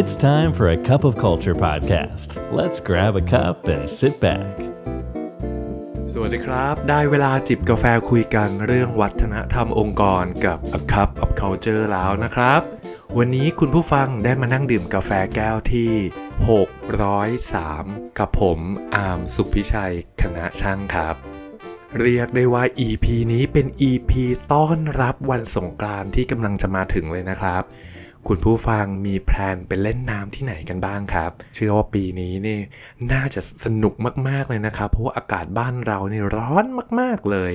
It's time for a cup of culture podcast. Let's grab a cup and sit back. สวัสดีครับ ได้เวลาจิบกาแฟคุยกันเรื่องวัฒนธรรมองค์กรกับ A Cup of Culture แล้วนะครับ วันนี้คุณผู้ฟังได้มานั่งดื่มกาแฟแก้วที่ 603 กับผมอาร์มสุพิชัยคณะช่างครับ เรียกได้ว่า EP นี้เป็น EP ต้อนรับวันสงกรานต์ที่กำลังจะมาถึงเลยนะครับ คุณผู้ฟังมีแพลนไปเล่นน้ำที่ไหนกันบ้างครับ เชื่อว่าปีนี้นี่น่าจะสนุกมากๆเลยนะครับ เพราะว่าอากาศบ้านเรานี่ร้อนมากๆเลย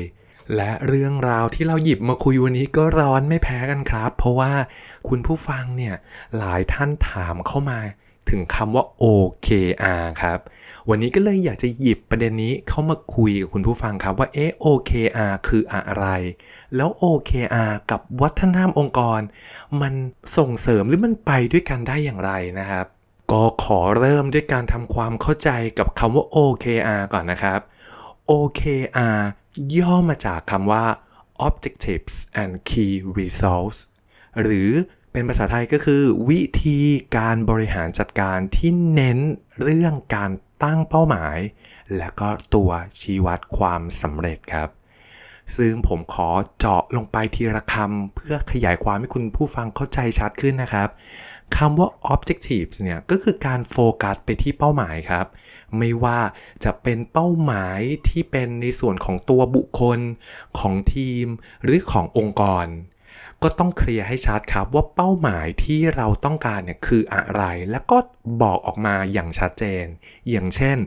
และเรื่องราวที่เราหยิบมาคุยวันนี้ก็ร้อนไม่แพ้กันครับ เพราะว่าคุณผู้ฟังเนี่ยหลายท่านถามเข้ามา ถึงคำว่า OKR ครับ วันนี้ก็เลยอยากจะหยิบประเด็นนี้เข้ามาคุยกับคุณผู้ฟังครับว่าเอ๊ะ OKR คืออะไร แล้ว OKR กับวัฒนธรรมองค์กร มันส่งเสริมหรือมันไปด้วยกันได้อย่างไรนะครับ ก็ขอเริ่มด้วยการทำความเข้าใจกับคำว่า OKR ก่อนนะครับ OKR ย่อมาจากคำว่า Objectives and Key Results หรือ เป็นภาษาไทยก็คือ วิธีการบริหารจัดการที่เน้นเรื่องการตั้งเป้าหมาย และก็ตัวชี้วัดความสำเร็จครับ ซึ่งผมขอเจาะลงไปทีละคำเพื่อขยายความให้คุณผู้ฟังเข้าใจชัดขึ้นนะครับคำว่า objectives เนี่ยก็คือการโฟกัสไปที่เป้าหมายครับ ไม่ว่าจะเป็นเป้าหมายที่เป็นในส่วนของตัวบุคคล ของทีม หรือขององค์กร ก็ต้องเคลียร์ให้ชัดครับว่าเป้าหมายที่เราต้องการเนี่ยคืออะไร แล้วก็บอกออกมาอย่างชัดเจน อย่างเช่น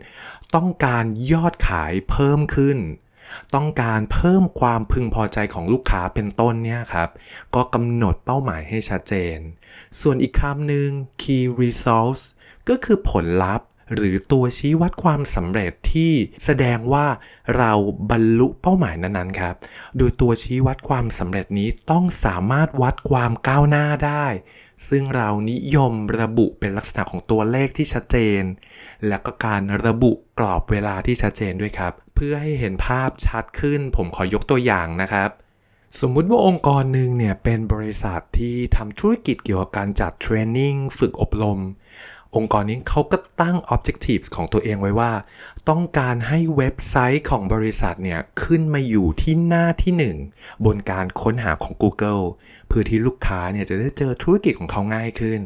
ต้องการยอดขายเพิ่มขึ้น ต้องการเพิ่มความพึงพอใจของลูกค้าเป็นต้นเนี่ยครับ ก็กำหนดเป้าหมายให้ชัดเจน ส่วนอีกคำหนึ่ง key results ก็คือผลลัพธ์ หรือตัวชี้วัดความสำเร็จที่แสดงว่าเราบรรลุเป้าหมายนั้นๆครับ โดยตัวชี้วัดความสำเร็จนี้ต้องสามารถวัดความก้าวหน้าได้ ซึ่งเรานิยมระบุเป็นลักษณะของตัวเลขที่ชัดเจน และก็การระบุกรอบเวลาที่ชัดเจนด้วยครับ เพื่อให้เห็นภาพชัดขึ้น ผมขอยกตัวอย่างนะครับสมมุติว่าองค์กรหนึ่งเนี่ยเป็นบริษัทที่ทำธุรกิจเกี่ยวกับการจัดเทรนนิ่งฝึกอบรม องค์กรนี้เขาก็ตั้ง Objectives ของตัวเองไว้ว่า ต้องการให้เว็บไซต์ของบริษัทเนี่ย ขึ้นมาอยู่ที่หน้าที่ 1 บนการค้นหาของ Google เพื่อที่ลูกค้าเนี่ยจะได้เจอธุรกิจของเขาง่ายขึ้น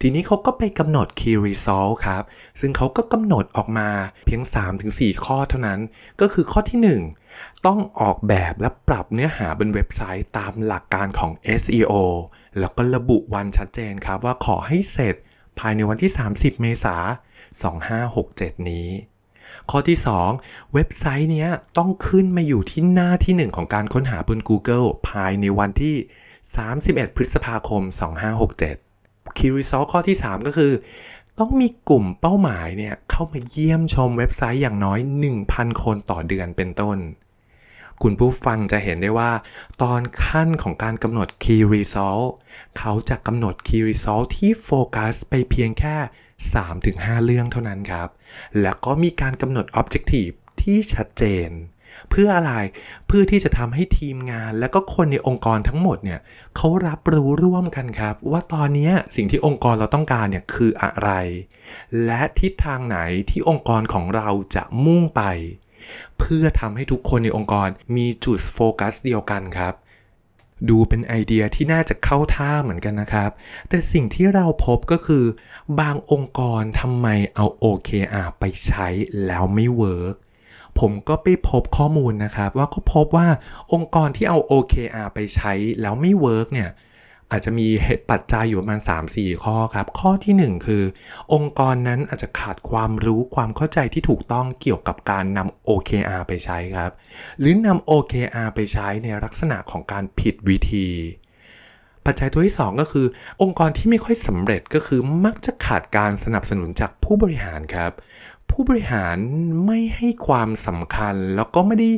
ทีนี้เขาก็ไปกำหนด Key Result ครับ ซึ่งเขาก็กำหนดออกมาเพียง 3-4 ข้อเท่านั้น ก็คือข้อที่ 1 ต้องออกแบบและปรับเนื้อหาบนเว็บไซต์ตามหลักการของ SEO แล้วก็ระบุวันชัดเจนครับว่าขอให้เสร็จ ภายในวันที่ 30 เมษายน 2567 นี้ ข้อที่ 2 เว็บไซต์เนี้ยต้องขึ้นมาอยู่ที่หน้าที่ 1 ของการค้นหาบน Google ภายในวันที่ 31 พฤษภาคม 2567 Key Result ข้อที่ 3 ก็คือ ต้องมีกลุ่มเป้าหมายเนี่ยเข้ามาเยี่ยมชมเว็บไซต์อย่างน้อย 1,000 คนต่อเดือนเป็นต้น คุณผู้ฟังจะเห็นได้ว่า ตอนขั้นของการกำหนด Key Result เขาจะกำหนด Key Result ที่โฟกัสไปเพียงแค่ 3-5 เรื่องเท่านั้นครับ แล้วก็มีการกำหนด Objective ที่ชัดเจน เพื่ออะไรเพื่อที่จะทำให้ทีมงานและก็คนในองค์กรทั้งหมดเนี่ยเขารับรู้ร่วมกันครับ ว่าตอนนี้สิ่งที่องค์กรเราต้องการเนี่ยคืออะไร และทิศทางไหนที่องค์กรของเราจะมุ่งไป เพื่อทำให้ทุกคนในองค์กรมีจุดโฟกัสเดียวกันครับ ดูเป็นไอเดียที่น่าจะเข้าท่าเหมือนกันนะครับ แต่สิ่งที่เราพบก็คือ บางองค์กรทำไมเอา OKR ไปใช้แล้วไม่เวิร์กผมก็ไปพบข้อมูลนะครับ ว่าก็พบว่าองค์กรที่เอา OKR ไปใช้แล้วไม่เวิร์กเนี่ย อาจจะมีเหตุปัจจัยอยู่ประมาณ 3-4 ข้อครับ ข้อที่ 1 คือ องค์กรนั้นอาจจะขาดความรู้ความเข้าใจที่ถูกต้องเกี่ยวกับการนำ OKR ไปใช้ครับ หรือนำ OKR ไปใช้ในลักษณะของการผิดวิธี ปัจจัยตัวที่ 2 ก็คือ องค์กรที่ไม่ค่อยสำเร็จก็คือมักจะขาดการสนับสนุนจากผู้บริหารครับผู้บริหารไม่ให้ความสำคัญแล้วก็ไม่ได้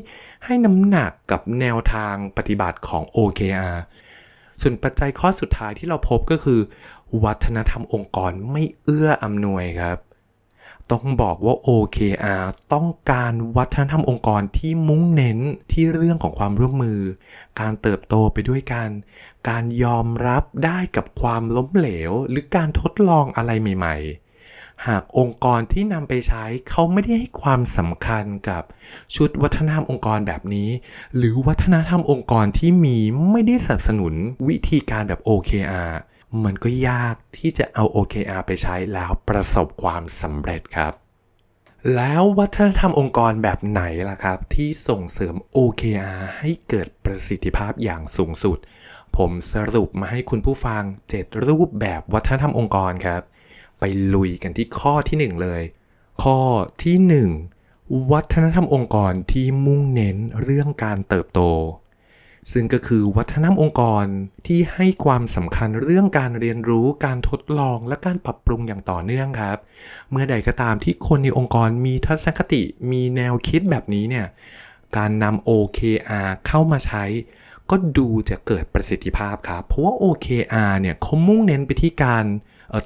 ให้น้ำหนักกับแนวทางปฏิบัติของ OKR ส่วนปัจจัยข้อสุดท้ายที่เราพบก็คือ วัฒนธรรมองค์กรไม่เอื้ออำนวยครับ ต้องบอกว่า OKR ต้องการวัฒนธรรมองค์กรที่มุ่งเน้นที่เรื่องของความร่วมมือ การเติบโตไปด้วยกัน การยอมรับได้กับความล้มเหลว หรือการทดลองอะไรใหม่ ๆ หากองค์กรที่นำไปใช้เขาไม่ได้ให้ความสำคัญกับชุดวัฒนธรรมองค์กรแบบนี้ หรือวัฒนธรรมองค์กรที่มีไม่ได้สนับสนุนวิธีการแบบ OKR มันก็ยากที่จะเอา OKR ไปใช้แล้วประสบความสำเร็จครับ แล้ววัฒนธรรมองค์กรแบบไหนล่ะครับ ที่ส่งเสริม OKR ให้เกิดประสิทธิภาพอย่างสูงสุด ผมสรุปมาให้คุณผู้ฟัง 7 รูปแบบวัฒนธรรมองค์กรครับ ไปลุยกันที่ข้อที่ 1 เลย ข้อที่ 1 วัฒนธรรมองค์กรที่มุ่งเน้นเรื่องการเติบโต ซึ่งก็คือวัฒนธรรมองค์กรที่ให้ความสำคัญเรื่องการเรียนรู้การทดลองและการปรับปรุงอย่างต่อเนื่องครับ เมื่อใดก็ตามที่คนในองค์กรมีทัศนคติมีแนวคิดแบบนี้เนี่ยการนำ OKR เข้ามาใช้ก็ดูจะเกิดประสิทธิภาพครับ เพราะว่า OKR เนี่ยเขามุ่งเน้นไปที่การ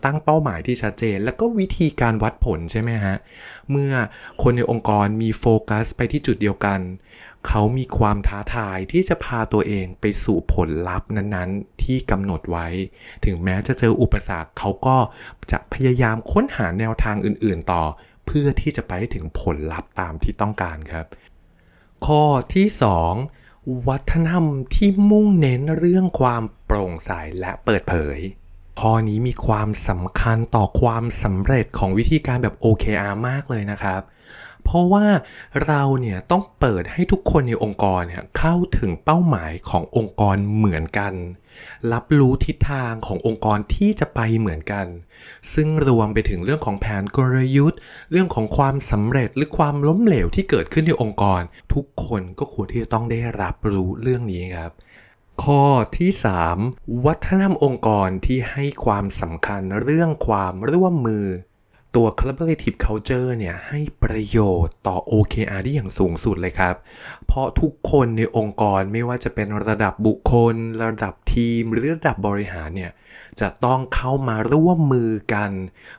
ตั้งเป้าหมายที่ชัดเจน แล้วก็วิธีการวัดผลใช่ไหมฮะ เมื่อคนในองค์กรมีโฟกัสไปที่จุดเดียวกัน เขามีความท้าทายที่จะพาตัวเองไปสู่ผลลัพธ์นั้นๆ ที่กำหนดไว้ ถึงแม้จะเจออุปสรรคเขาก็จะพยายามค้นหาแนวทางอื่นๆต่อ เพื่อที่จะไปถึงผลลัพธ์ตามที่ต้องการครับ ข้อที่ 2 วัฒนธรรมที่มุ่งเน้นเรื่องความโปร่งใสและเปิดเผย ข้อนี้มีความสำคัญต่อความสำเร็จของวิธีการแบบ OKR มากเลยนะครับ เพราะว่าเราเนี่ยต้องเปิดให้ทุกคนในองค์กรเนี่ยเข้าถึงเป้าหมายขององค์กรเหมือนกัน รับรู้ทิศทางขององค์กรที่จะไปเหมือนกัน ซึ่งรวมไปถึงเรื่องของแผนกลยุทธ์ เรื่องของความสำเร็จหรือความล้มเหลวที่เกิดขึ้นในองค์กร ทุกคนก็ควรที่จะต้องได้รับรู้เรื่องนี้ครับ ข้อที่ 3 วัฒนธรรมองค์กรที่ให้ความสำคัญเรื่องความร่วมมือ ตัว collaborative culture เนี่ยให้ประโยชน์ต่อ OKR ได้อย่างสูงสุดเลยครับ เพราะทุกคนในองค์กรไม่ว่าจะเป็นระดับบุคคล ระดับทีม หรือระดับบริหารเนี่ย จะต้องเข้ามาร่วมมือกัน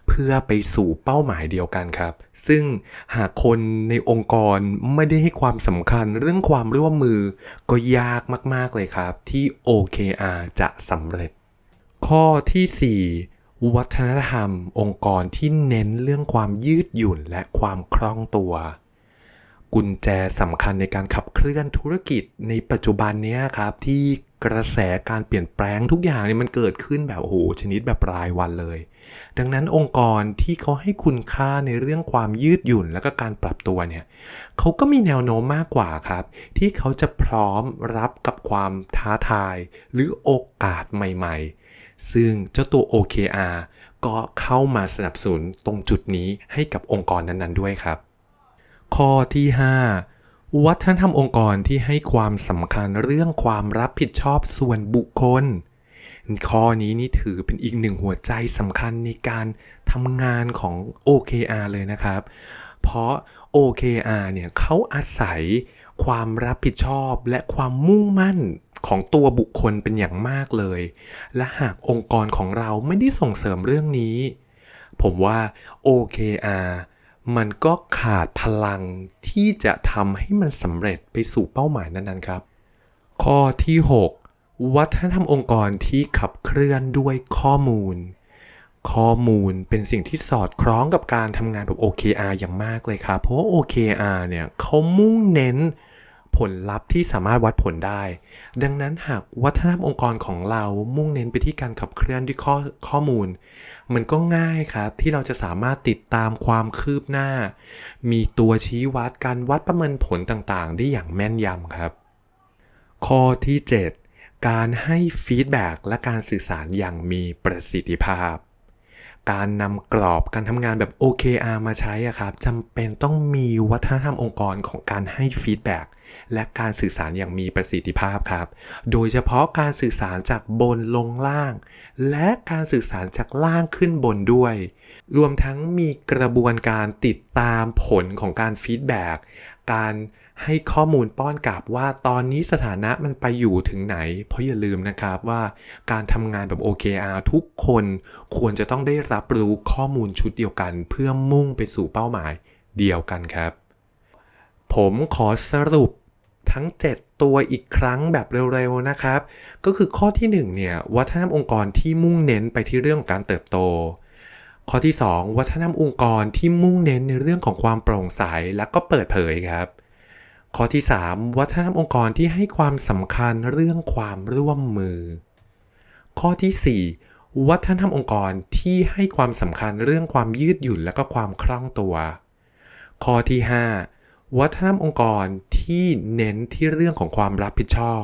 เพื่อไปสู่เป้าหมายเดียวกันครับ ซึ่งหากคนในองค์กรไม่ได้ให้ความสำคัญเรื่องความร่วมมือก็ยากมาก ๆ เลยครับ ที่ OKR จะสำเร็จ ข้อที่ 4วัฒนธรรมองค์กรที่เน้นเรื่องความยืดหยุ่นและความคล่องตัว กุญแจสำคัญในการขับเคลื่อนธุรกิจในปัจจุบันเนี้ยครับที่ กระแสการเปลี่ยนแปลงทุกอย่างเนี่ยมันเกิดขึ้นแบบโอ้โหชนิดแบบรายวันเลย ดังนั้นองค์กรที่เขาให้คุณค่าในเรื่องความยืดหยุ่นและก็การปรับตัวเนี่ยเขาก็มีแนวโน้มมากกว่าครับ ที่เขาจะพร้อมรับกับความท้าทาย หรือโอกาสใหม่ ๆ ซึ่งเจ้าตัว OKR ก็เข้ามาสนับสนุนตรงจุดนี้ให้กับองค์กรนั้นๆด้วยครับ ข้อที่ 5 วัฒนธรรมองค์กรที่ให้ความสำคัญเรื่องความรับผิดชอบส่วนบุคคล ข้อนี้นี่ถือเป็นอีกหนึ่งหัวใจสำคัญในการทำงานของ OKR เลยนะครับ เพราะ OKR เนี่ยเขาอาศัยความรับผิดชอบและความมุ่งมั่นของตัวบุคคลเป็นอย่างมากเลย และหากองค์กรของเราไม่ได้ส่งเสริมเรื่องนี้ ผมว่า OKR มันก็ขาดพลังที่จะทำให้มันสำเร็จไปสู่เป้าหมายนั้นๆครับ ข้อที่ 6 วัฒนธรรมองค์กรที่ขับเคลื่อนด้วยข้อมูล ข้อมูลเป็นสิ่งที่สอดคล้องกับการทำงานแบบ OKR อย่างมากเลยครับ เพราะว่า OKR เนี่ยเขามุ่งเน้น ผลลัพธ์ที่สามารถวัดผลได้ ดังนั้นหากวัฒนธรรมองค์กรของเรามุ่งเน้นไปที่การขับเคลื่อนด้วยข้อข้อมูล มันก็ง่ายครับที่เราจะสามารถติดตามความคืบหน้า มีตัวชี้วัดการวัดประเมินผลต่างๆ ได้อย่างแม่นยำครับ ข้อที่ 7 การให้ฟีดแบ็กและการสื่อสารอย่างมีประสิทธิภาพการนำกรอบการทำงานแบบ OKR มาใช้อะครับจำเป็นต้องมีวัฒนธรรมองค์กรของการให้ฟีดแบ็ก และการสื่อสารอย่างมีประสิทธิภาพครับ โดยเฉพาะการสื่อสารจากบนลงล่าง และการสื่อสารจากล่างขึ้นบนด้วย รวมทั้งมีกระบวนการติดตามผลของการฟีดแบ็กการให้ข้อมูลป้อนกลับว่าตอนนี้สถานะมันไปอยู่ถึงไหน เพราะอย่าลืมนะครับว่าการทำงานแบบ OKR ทุกคนควรจะต้องได้รับรู้ข้อมูลชุดเดียวกัน เพื่อมุ่งไปสู่เป้าหมายเดียวกันครับ ผมขอสรุปทั้ง 7 ตัวอีกครั้งแบบเร็วๆนะครับ ก็คือข้อที่1เนี่ยวัฒนธรรมองค์กรที่มุ่งเน้นไปที่เรื่องของการเติบโต ข้อที่ 2 วัฒนธรรมองค์กรที่มุ่งเน้นในเรื่องของความโปร่งใสและก็เปิดเผยครับ ข้อที่ 3 วัฒนธรรมองค์กรที่ให้ความสำคัญเรื่องความร่วมมือ ข้อที่ 4 วัฒนธรรมองค์กรที่ให้ความสำคัญเรื่องความยืดหยุ่นและก็ความคล่องตัว ข้อที่ 5 วัฒนธรรมองค์กรที่เน้นที่เรื่องของความรับผิดชอบ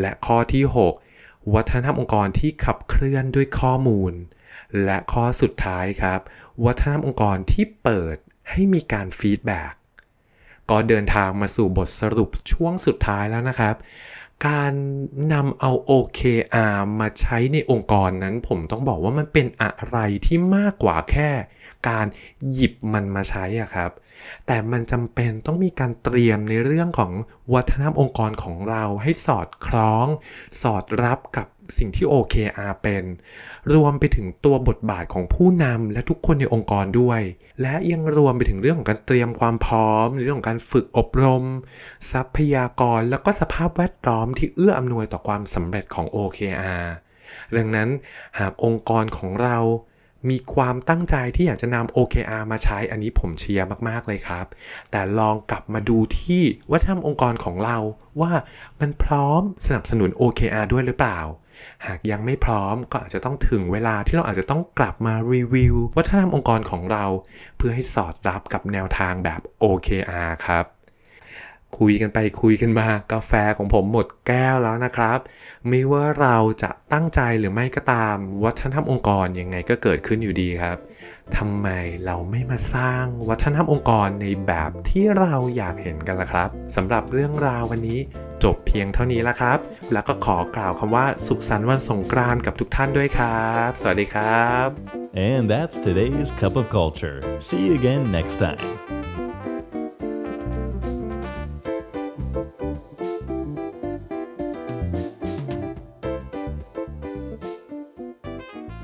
และข้อที่ 6 วัฒนธรรมองค์กรที่ขับเคลื่อนด้วยข้อมูล และข้อสุดท้ายครับ วัฒนธรรมองค์กรที่เปิดให้มีการฟีดแบ็กก็เดินทางมาสู่บทสรุปช่วงสุดท้ายแล้วนะครับ การนำเอา OKR มาใช้ในองค์กรนั้น ผมต้องบอกว่ามันเป็นอะไรที่มากกว่าแค่ การหยิบมันมาใช้อะครับ แต่มันจำเป็นต้องมีการเตรียมในเรื่องของวัฒนธรรมองค์กรของเราให้สอดคล้อง สอดรับกับสิ่งที่ OKR เป็น รวมไปถึงตัวบทบาทของผู้นำและทุกคนในองค์กรด้วย และยังรวมไปถึงเรื่องของการเตรียมความพร้อมในเรื่องของการฝึกอบรม ทรัพยากร แล้วก็สภาพแวดล้อมที่เอื้ออำนวยต่อความสำเร็จของ OKR ดังนั้นหากองค์กรของเรา มีความตั้งใจที่อยากจะนำ OKR มาใช้อันนี้ผมเชียร์มากๆเลยครับ แต่ลองกลับมาดูที่วัฒนธรรมองค์กรของเราว่ามันพร้อมสนับสนุน OKR ด้วยหรือเปล่า หากยังไม่พร้อมก็อาจจะต้องถึงเวลาที่เราอาจจะต้องกลับมารีวิววัฒนธรรมองค์กรของเรา เพื่อให้สอดรับกับแนวทางแบบ OKR ครับ คุยกันไปคุยกันมากาแฟของผมหมดแก้วแล้วนะครับ ไม่ว่าเราจะตั้งใจหรือไม่ก็ตาม วัฒนธรรมองค์กรยังไงก็เกิดขึ้นอยู่ดีครับทำไมเราไม่มาสร้างวัฒนธรรมองค์กรในแบบที่เราอยากเห็นกันล่ะครับสำหรับเรื่องราววันนี้จบเพียงเท่านี้แล้วครับ แล้วก็ขอกล่าวคำว่าสุขสันต์วันสงกรานต์กับทุกท่านด้วยครับ สวัสดีครับ And that's today's Cup of Culture. See you again next time.